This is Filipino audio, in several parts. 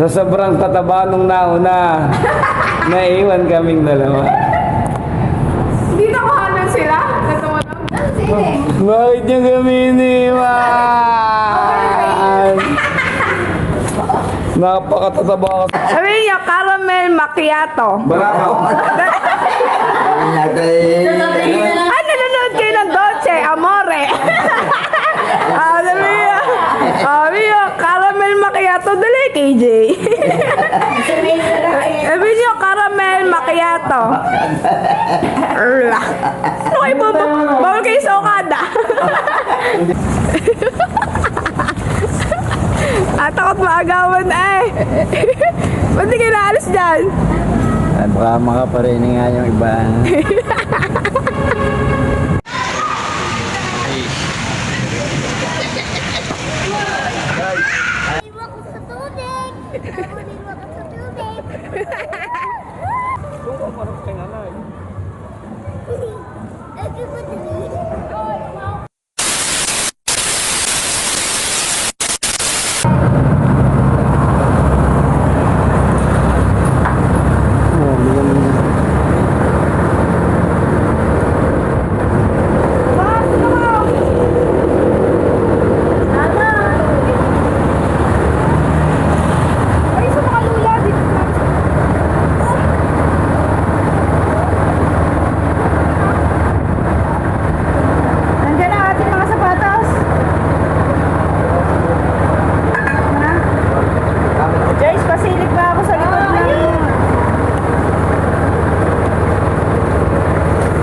Sa sobrang tataba nung nauna, naiwan kaming dalawa. Hindi nakuhanan sila. Natulog. Bakit niyo kami iniwan? Napakatataba ka. Sabi niya, caramel macchiato. Barako. Ay, nanonood kayo ng Dolce, Amore. ah, sabi niya, sabi niya, caramel macchiato. Dali, KJ. sabi niya, caramel macchiato. Arla. Ano kayo po? Bawal kayo sa Okada. At takot maagawan eh. Ba't di kayo naalis dyan? Baka makaparinig nga yung iba. Iwan ko sa tubig! Iwan ko sa tubig! Lagi ko din. Ay, sa mga lula, dito na. Nandiyan ang ating mga sapatos. Ha? Jace, pasilip pa ako sa likod na.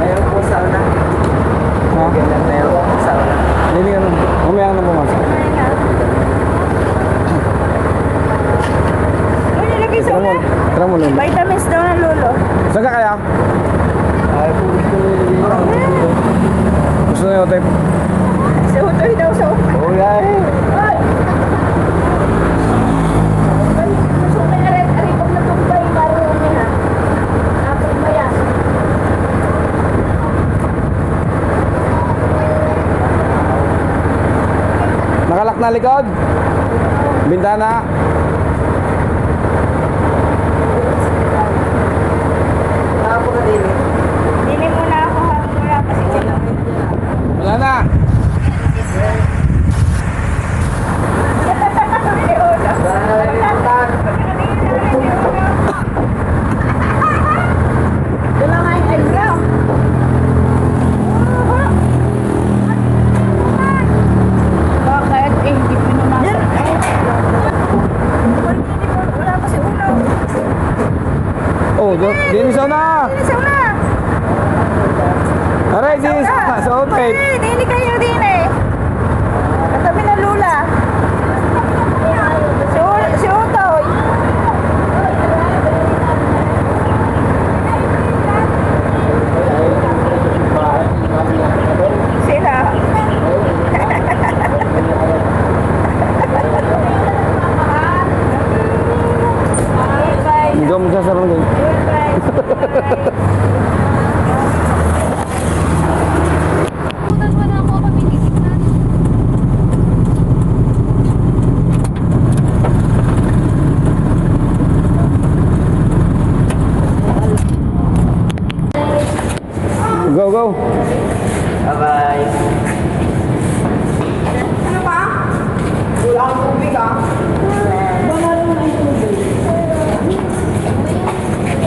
Ayaw po sauna. Ha? Ayaw po sauna. Hindi ka nang, umaya ka na pumasok. Uy, nilagay sa Tara mo, una. tara mo lolo. Vitamins daw ng lolo. Saan ka kaya? Ayaw po gusto nila. Gusto na yung type. Sa utoy daw sa utoy. Oo, yay. Ay! Gusto ko na rin, ari, pag natumbay, marunong niya ha. Apong maya. Nakalak na likod. Bintana. Na. Dili mo na ako ha, wala kasi sila. Wala na. Wala nga yung eyebrow. Bakit? Eh, hindi pinumasok. Wala kasi ulo. Oh, do- dinis na. Isa na. Aray, dinis na. Sa outtake. Eh, dili kayo din eh. Katabi na lula. Si, U- si Utoy. Sila. Hindi ko magsasarang din. Putan mo na ako pamilitin na. Go, go. Bye-bye. Ano pa? Wala kang tubig ah.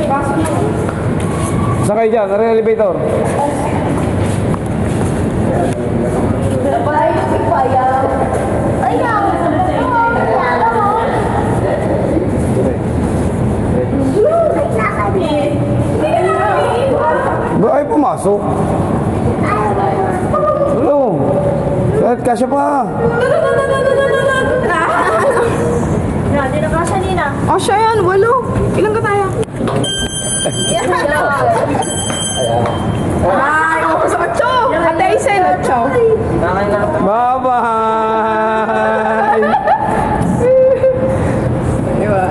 Pasok mo. Saan kayo dyan? Aray, elevator. Ba ay pumasok? Hello. Kahit kasya pa. Grabe na kasya nina. Oh, siya yan. Walo. Ilan ka tayo? Ay, ako sa ocho. Ate Isel, ocho. Bye-bye. Diba?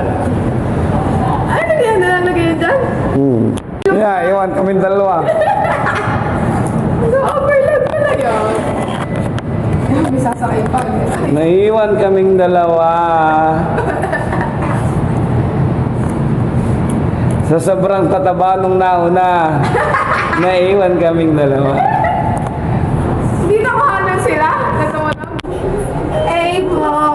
Ay, nagyan na lang lagay dyan. Hmm. Yeah, iwan kami dalawa. Overlap pala yun. May sasakay pa. Naiwan kaming dalawa. Sa sobrang tataba nung nauna, naiwan kaming dalawa. Hindi nakahanan sila. Natawanan. Eight more.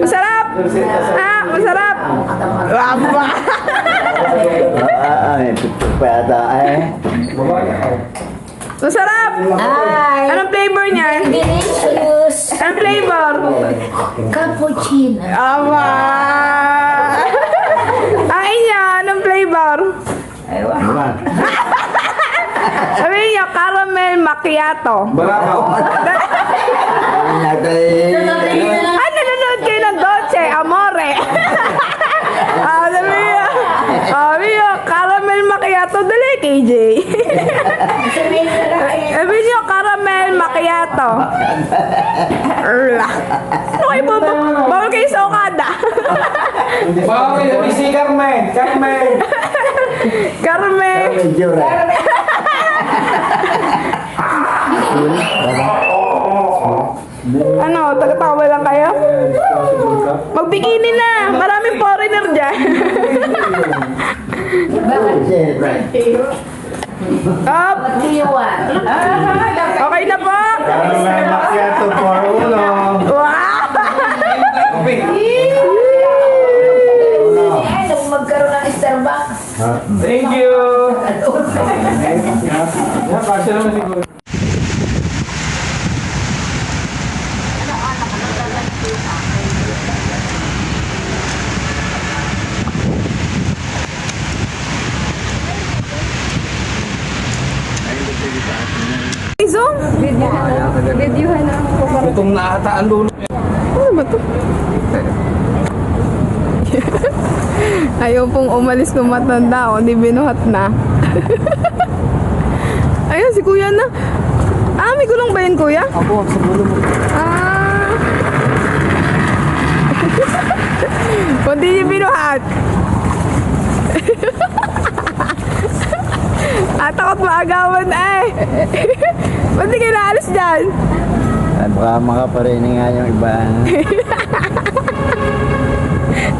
Masarap! Ah, masarap! Waba! Ah, ah, eh. Tutok pa yata eh. Masarap! Anong flavor niyan? Delicious. Anong flavor? Cappuccino. Aba! Ang inya, anong flavor? Diba? Sabi niya, caramel macchiato. Barako. Ang natay. Ay, nanonood kayo ng Dolce Amore. ah, sabi niya, sabi niya, caramel macchiato. Dali, KJ. sabi niya, caramel macchiato. Erla. Ano kayo po? Bawal kayo sa Okada. Bakit? Si Carmen. Carmen. Carmen. Rin. Ano, tagatawa lang kayo? Magbikini na. Maraming foreigner dyan. Siyempre. Up. Okay na po. Caramel macchiato for uno. Wow! magkaroon ng Starbucks. Thank you. Yan, kasya naman siguro. Gutom na ata ang lulo. Ano ba to? Ayaw pong umalis kung matanda o, di binuhat na. Ayun, si kuya na. Ah, may gulong ba yun, kuya? Ako, sa gulo mo. Ah. Kung di niyo binuhat. ah, takot maagawan eh. Ba't di kayo naalis dyan? Baka makaparinig nga yung iba.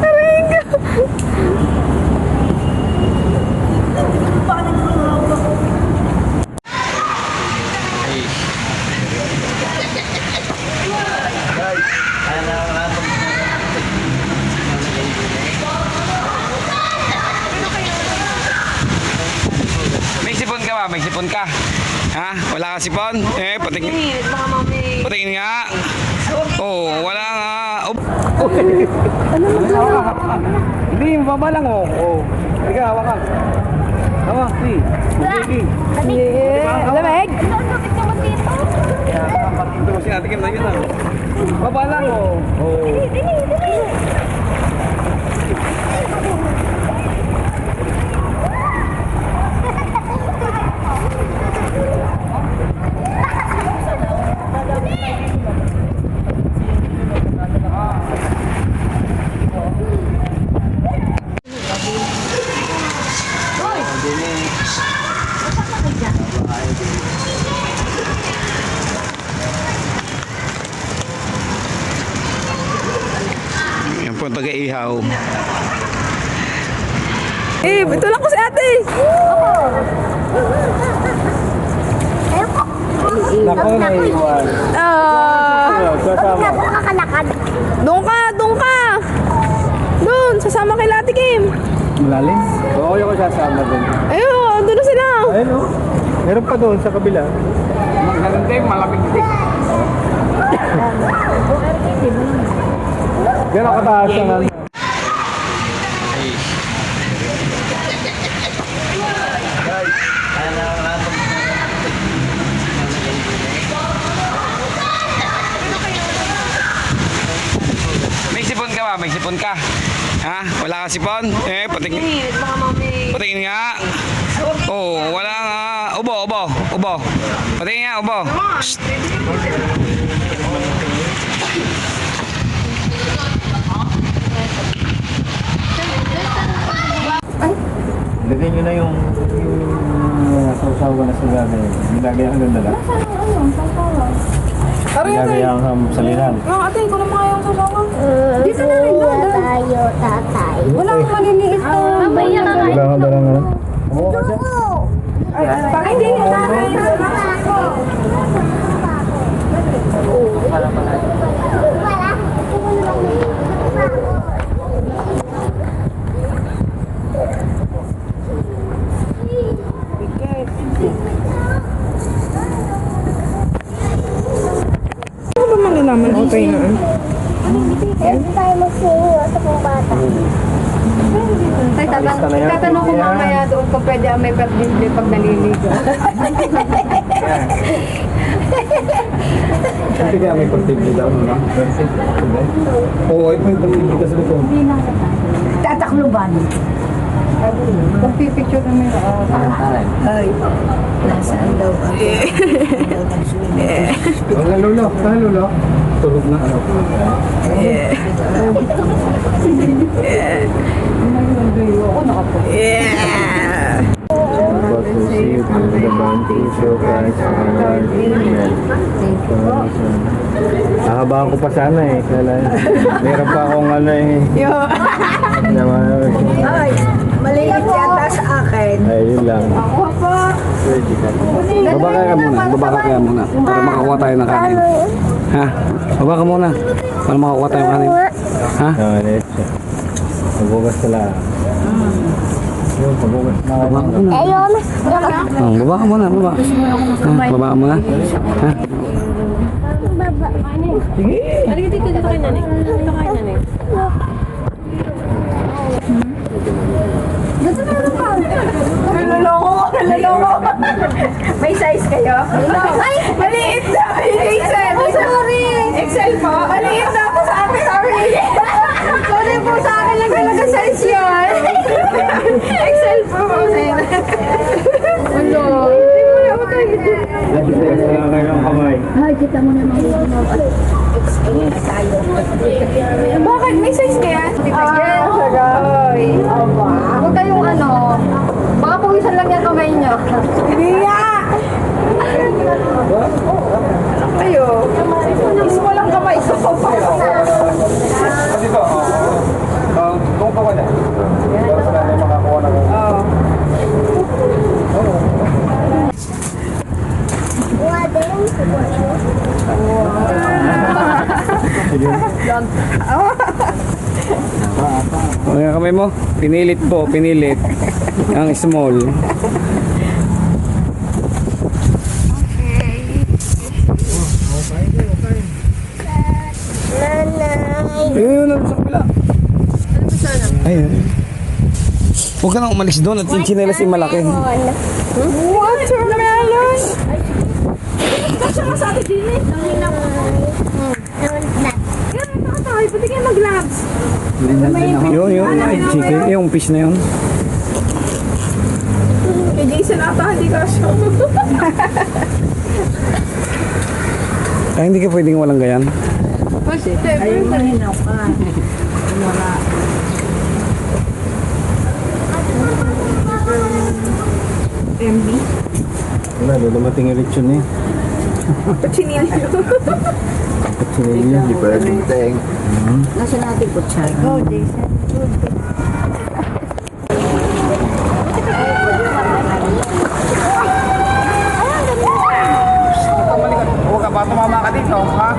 Aray ko. May sipon ka ba? May sipon ka? Ha? Wala ka sipon? Eh, patingin. Patingin nga. Oo, oh, wala nga. Oh. Hindi, baba lang oh. Oh. Sige, hawa ka. Hawa, si. Sige. Yeah. Lamig? Ito kasi natin na yun ah. Baba lang oh. Oh. Yan po taga-ihaw. Eh, tulak ko si ate. Nako, naiwan. matikim. Malalim? Oo, yung kasasama doon. Ayun, oh, andun na sila. Ayun o. Meron pa doon sa kabila. Meron din, malamig din. Gano'n kataas ang ano. May sipon ka ba? May sipon ka? Ha? Wala ka sipon? Eh, patingin. Init, baka mami. Patingin nga. Oh, wala nga. Ubo, ubo, ubo. Patingin nga, ubo. Shh. Lagay nyo na yung yung sausawa na sa gabi. Nilagay ang ganda lang. Nilagay ang ham sa lilang. Ang ate, ko na mga yung sasawa. Dito na rin, doon. Tayo, tatay. Wala akong maliliit na. Mamaya ka Wala ka lang ano? Oo, kasi. Pag hindi na namin. Ano malalaman okay na? Pwede tayo magsinyo sa kong bata. Ay, tatanong, tatanong ko mamaya doon kung pwede ang may birthday pag naliligo. Kasi kaya may pagtigil daw, no? Oo, ito yung pagtigil kasi ito. Tatakluban. Kung pipicture na may Ay, nasaan daw ako? Wala lolo, wala lolo. Tulog na ano. Yeah! About to see the bounty show guys. Ahabahan ko pa sana eh. Meron pa akong ano eh. Yo! Naman. Ay, maliit yata sa akin. Ay, yun lang. Ako po. Baba ka muna, baba ka kaya muna. Para makakuha tayo ng kanin. Ha? Baba ka muna. Para makakuha tayo ng kanin. Ha? Naman eh. Mabugas ka lang. Yun, mabugas na. Baba ka muna. Oh, baba ka muna, baba. Ha? Baba ka muna. Ha? Halika dito, dito kay nanay. Dito kay nanay. Naloloko ko, naloloko. May size kayo? Ay, maliit na. XL. Sorry. XL po? Maliit na po sa akin. Sorry. Sorry po sa akin lang talaga size yun. XL po. Ano? Hindi mo na ako tayo. Kaya kayo ang kamay. Bakit? May size kaya? Ah, sagay. Huwag kayong ano. Baka puwisan lang yan kamay nyo. Hindi nga. Ayo. Ismo lang kamay ko. Kasi ito, kung pa wala, para sa natin makakuha ng. Mga kamay mo, pinilit po, pinilit. Ang small. Nanay. Ayun, ano sa kabila? Ayun. Huwag ka nang umalis doon at yung chinelas ay malaki. Watermelon! Kasi nga sa atin din eh. Kaya tayo, pati kayo mag-labs. Yun, yun. Ay, chicken. Yung fish na yun. Kay Jason ata, hindi ka siya. Ay, hindi ka pwedeng walang gayan. Ayun, mahinaw ka. MB? Wala, doon dumating yung lechon eh. Chinilyo. At sinili, hindi pa rin teng. Nasa natin po siya. Go, Jason. Ka ba tumama ka dito, ha?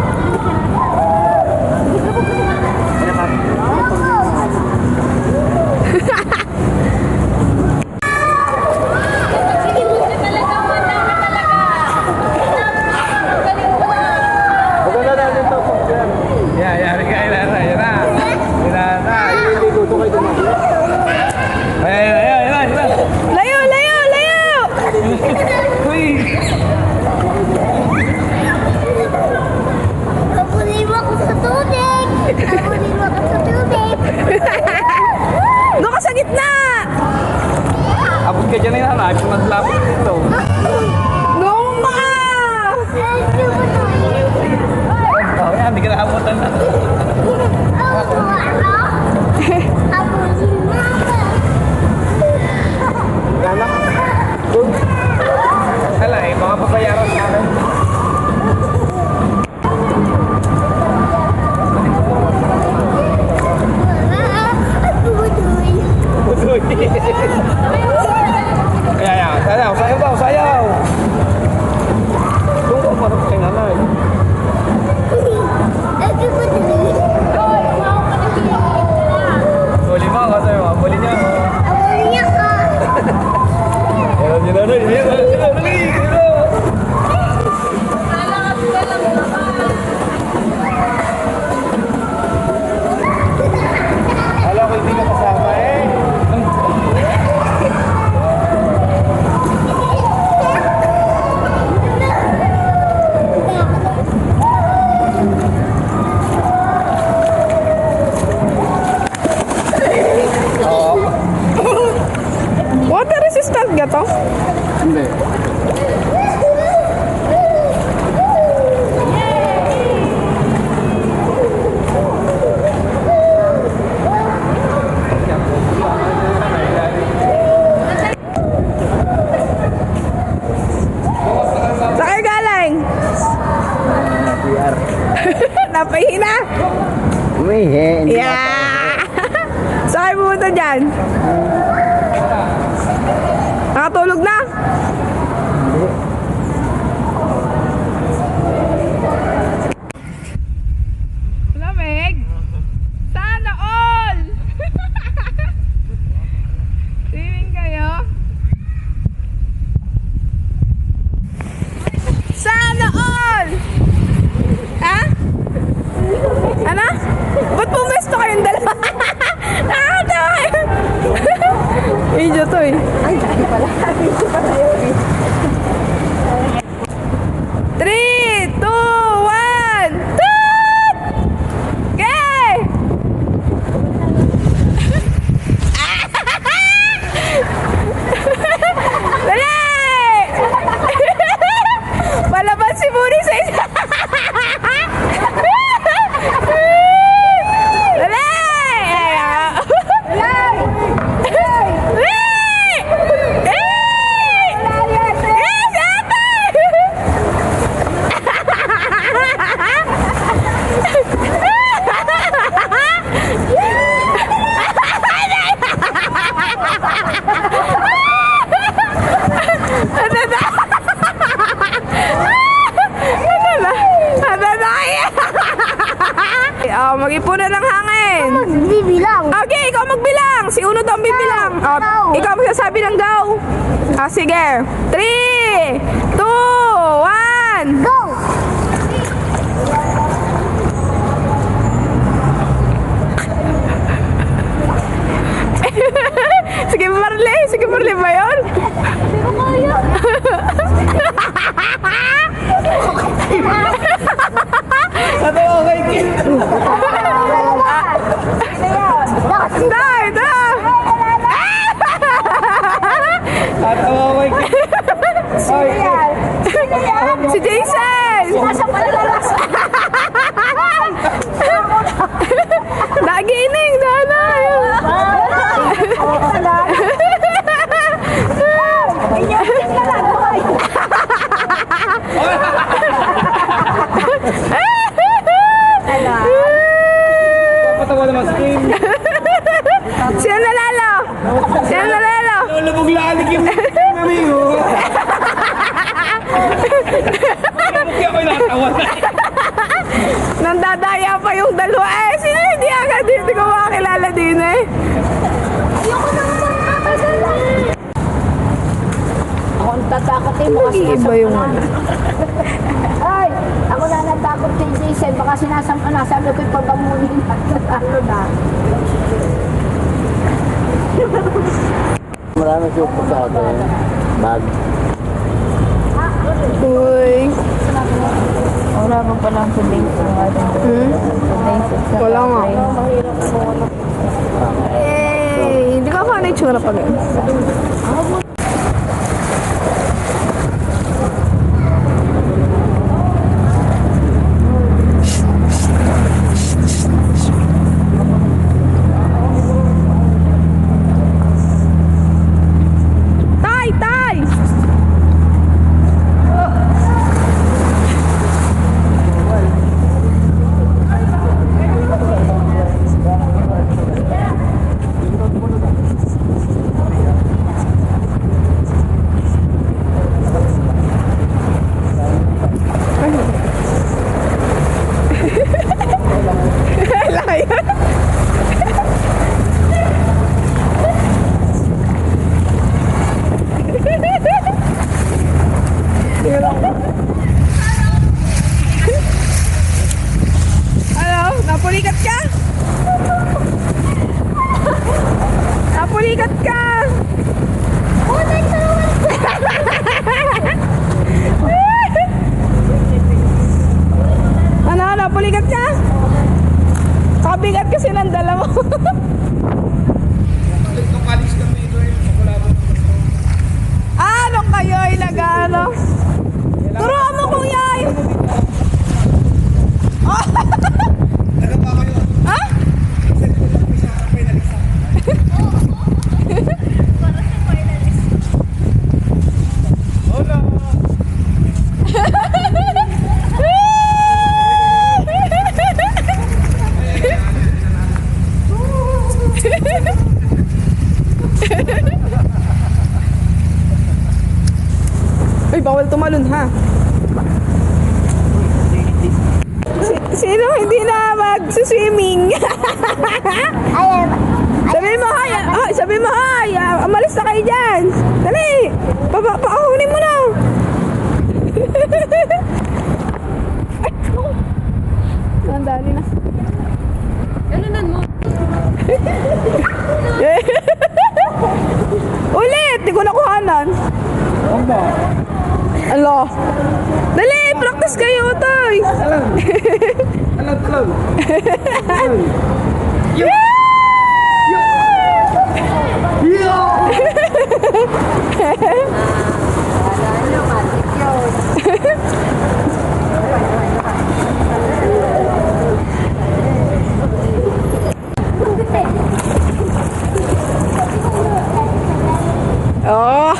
Napahina? Umihi. Yeah! Sa kayo pumunta dyan? Nakatulog na? Lamig? Sana all! Swimming kayo? Sana all! Ha? Ano? Ba't pumesto kayong dalawa? Nakakatawa kayo. Video to eh. Ay, dahil pala. Video pa tayo eh. Three, two, one, toot! Okay! Dali! Palabas si Buni sa isa. Dali! Dali! Yes, ate! Ano na kaya? Mag-ipunan ng hangin. Bibilang. Okay, ikaw magbilang. Si Uno daw ang bibilang. Oh, Go. ikaw magsasabi ng go. Ah, sige. Three, two, one. Go! Sige, Marley. Sige, Marley ba yun? Ano okay, kid? Hindi, ito. Ano okay, kid? Ay, Si Jason. Nasa palalas. Nagining, nanay. patawa naman si Kim. Sino nalalo? Sino nalalo? Lulubog lalig yung amigo. Kaya ko natawa na. Nang dadaya pa yung dalawa. Eh, sino hindi agad? Hindi ko makakilala din eh. Ako tatakotin mo kasi Iba yung ano. Ay, ako na natakot kay Jason. Baka sinasam ka nasa ano ko'y pabamunin at ano na. Marami supo sa akin. Bag. Uy. Wala pa palang ating Hmm? Wala nga. Eh, hindi ka kano itsura pa ganun. Dali, practice kayo, Toy. Alam. Alam, alam. Yo! Yo! Yo! Oh,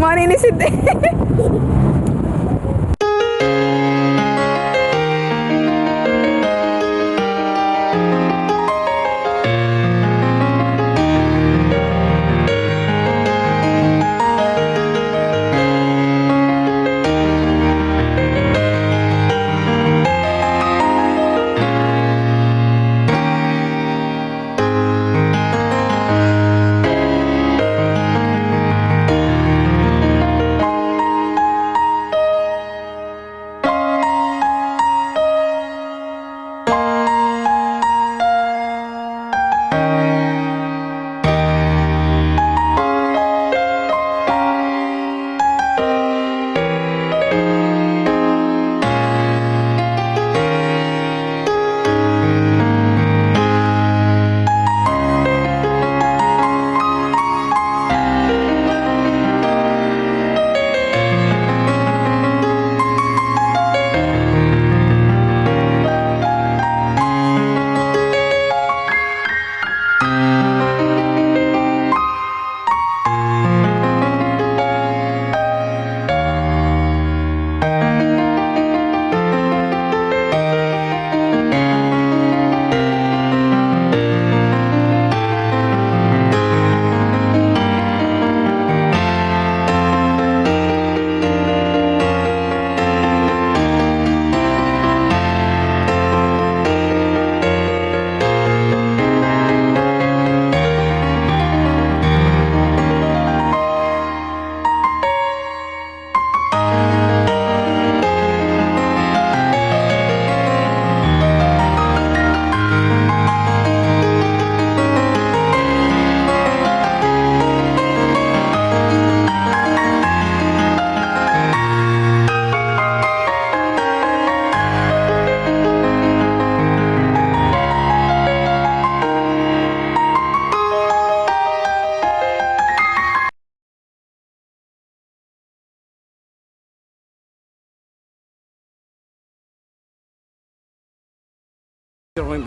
maninis ito.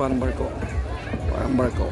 parang barko. Parang barko.